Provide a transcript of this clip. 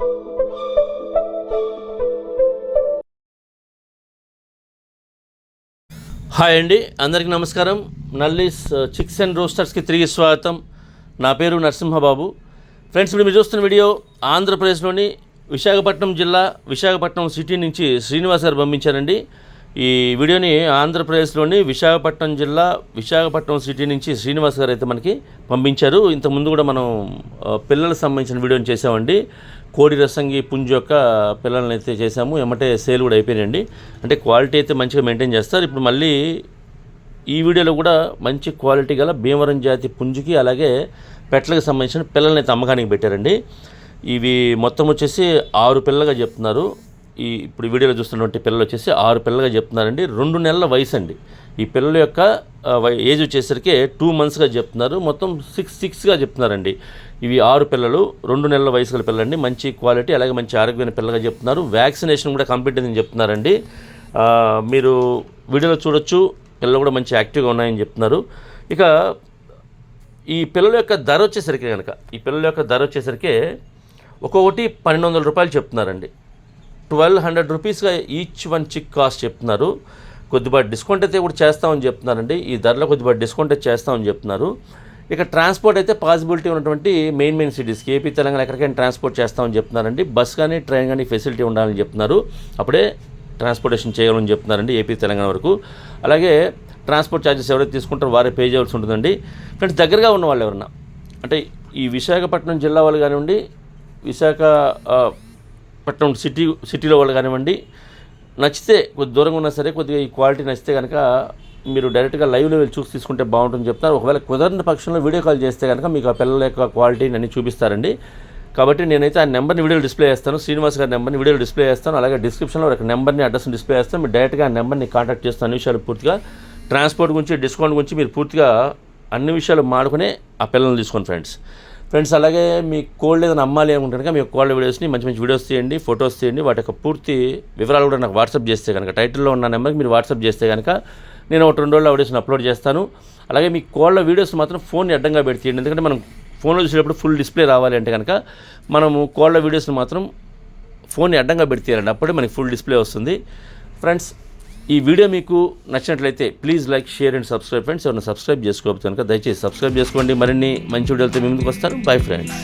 Hi అండి అందరికీ నమస్కారం. నల్లీస్ చిక్స్ అండ్ రోస్టర్స్కి తిరిగి స్వాగతం. నా పేరు నరసింహబాబు. ఫ్రెండ్స్ ఇప్పుడు మీరు చూస్తున్న వీడియో ఆంధ్రప్రదేశ్లోని విశాఖపట్నం జిల్లా విశాఖపట్నం సిటీ నుంచి శ్రీనివాస్ గారు పంపించారండి. ఈ వీడియోని ఆంధ్రప్రదేశ్లోని విశాఖపట్నం జిల్లా విశాఖపట్నం సిటీ నుంచి శ్రీనివాస్ గారు అయితే మనకి పంపించారు. ఇంతకుముందు కూడా మనం పిల్లలకు సంబంధించిన వీడియోని చేసామండి కోడి రసంగి పుంజు యొక్క పిల్లల్ని అయితే చేసాము ఏమంటే సేల్ కూడా అయిపోయినాయండి. అంటే క్వాలిటీ అయితే మంచిగా మెయింటైన్ చేస్తారు. ఇప్పుడు మళ్ళీ ఈ వీడియోలో కూడా మంచి క్వాలిటీ గల భీమవరం జాతి పుంజుకి అలాగే పెట్టలకు సంబంధించిన పిల్లల్ని అయితే అమ్మకానికి పెట్టారండి. ఇవి మొత్తం వచ్చేసి ఆరు పిల్లలుగా చెప్తున్నారు. ఈ ఇప్పుడు వీడియోలో చూస్తున్నటువంటి పిల్లలు వచ్చేసి ఆరు పిల్లలుగా చెప్తున్నారండి. రెండు నెలల వయసు అండి ఈ పిల్లల యొక్క వై- ఏజ్ వచ్చేసరికి టూ మంత్స్గా చెప్తున్నారు. మొత్తం సిక్స్ సిక్స్గా చెప్తున్నారండి. ఇవి ఆరు పిల్లలు రెండు నెలల వయసు గల పిల్లలండి. మంచి క్వాలిటీ అలాగే మంచి ఆరోగ్యమైన పిల్లగా చెప్తున్నారు. వ్యాక్సినేషన్ కూడా కంప్లీట్ అయిందని చెప్తున్నారండి మీరు వీడియోలో చూడొచ్చు. పిల్లలు కూడా మంచి యాక్టివ్గా ఉన్నాయని చెప్తున్నారు. ఇక ఈ పిల్లల యొక్క ధర వచ్చేసరికి కనుక ఈ పిల్లల యొక్క ధర వచ్చేసరికి ఒక్కొక్కటి పన్నెండు వందల రూపాయలు చెప్తున్నారండి. ట్వెల్వ్ హండ్రెడ్ రూపీస్గా ఈచ్ వన్ చిక్ కాస్ట్ చెప్తున్నారు. కొద్దిపాటి డిస్కౌంట్ అయితే కూడా చేస్తామని చెప్తున్నారండి. ఈ ధరలో కొద్దిపాటి డిస్కౌంట్ అయితే చేస్తామని చెప్తున్నారు. ఇక ట్రాన్స్పోర్ట్ అయితే పాసిబిలిటీ ఉన్నటువంటి మెయిన్ మెయిన్ సిటీస్కి ఏపీ తెలంగాణ ఎక్కడికైనా ట్రాన్స్పోర్ట్ చేస్తామని చెప్తున్నారండి. బస్ కానీ ట్రైన్ కానీ ఫెసిలిటీ ఉండాలని చెప్తున్నారు. అప్పుడే ట్రాన్స్పోర్టేషన్ చేయాలని చెప్తున్నారండి ఏపీ తెలంగాణ వరకు. అలాగే ట్రాన్స్పోర్ట్ ఛార్జెస్ ఎవరైతే తీసుకుంటారో వారే పే చేయాల్సి ఉంటుందండి. ఫ్రెండ్స్ దగ్గరగా ఉన్న వాళ్ళు ఎవరన్నా అంటే ఈ విశాఖపట్నం జిల్లా వాళ్ళు కానివ్వండి విశాఖ పట్నం సిటీ సిటీలో వాళ్ళు కానివ్వండి నచ్చితే కొద్ది దూరంగా ఉన్నా సరే కొద్దిగా ఈ క్వాలిటీ నచ్చితే కనుక మీరు డైరెక్ట్గా లైవ్లో వెళ్ళి చూసి తీసుకుంటే బాగుంటుంది చెప్తారు ఒకవేళ కుదరని పక్షంలో వీడియో కాల్ చేస్తే కనుక మీకు ఆ పిల్లల యొక్క క్వాలిటీని అన్ని చూపిస్తారండి. కాబట్టి నేనైతే ఆ నెంబర్ని వీడియోలు డిస్ప్లే చేస్తాను. శ్రీనివాస్ గారి నెంబర్ని వీడియోలు డిస్ప్లే చేస్తాను. అలాగే డిస్క్రిప్షన్లో ఒక నెంబర్ని అడ్రస్ని డిస్ప్లే చేస్తాను. మీరు డైరెక్ట్గా ఆ నెంబర్ని కాంటాక్ట్ చేస్తాను అన్ని విషయాలు పూర్తిగా ట్రాన్స్పోర్ట్ గురించి డిస్కౌంట్ గురించి మీరు పూర్తిగా అన్ని విషయాలు మాడుకునే ఆ పిల్లల్ని తీసుకోండి ఫ్రెండ్స్. ఫ్రెండ్స్ అలాగే మీ కోల్డ్ ఏదైనా అమ్మాలి అనుకుంటే కనుక మీ కోల్డ్ వీడియోస్ని మంచి మంచి వీడియోస్ తీయండి ఫొటోస్ తీయండి వాటి యొక్క పూర్తి వివరాలు కూడా నాకు వాట్సాప్ చేస్తే కనుక టైటిల్లో ఉన్న నెంబర్కి మీరు వాట్సాప్ చేస్తే కనుక నేను ఒక రెండు రోజుల్లో వీడియోస్ని అప్లోడ్ చేస్తాను. అలాగే మీ కోళ్ళ వీడియోస్ మాత్రం ఫోన్ అడ్డంగా పెడితేయండి ఎందుకంటే మనం ఫోన్లో చూసేటప్పుడు ఫుల్ డిస్ప్లే రావాలి అంటే కనుక మనము కోళ్ళ వీడియోస్ని మాత్రం ఫోన్ని అడ్డంగా పెడితేయాలండి అప్పుడే మనకి ఫుల్ డిస్ప్లే వస్తుంది. ఫ్రెండ్స్ ఈ వీడియో మీకు నచ్చినట్లయితే please like share and subscribe friends. ఎవరైనా సబ్స్క్రైబ్ చేసుకోవచ్చు కనుక దయచేసి సబ్స్క్రైబ్ చేసుకోండి. మరిన్ని మంచి వీడియోలతో మీ ముందుకు వస్తాను. Bye friends.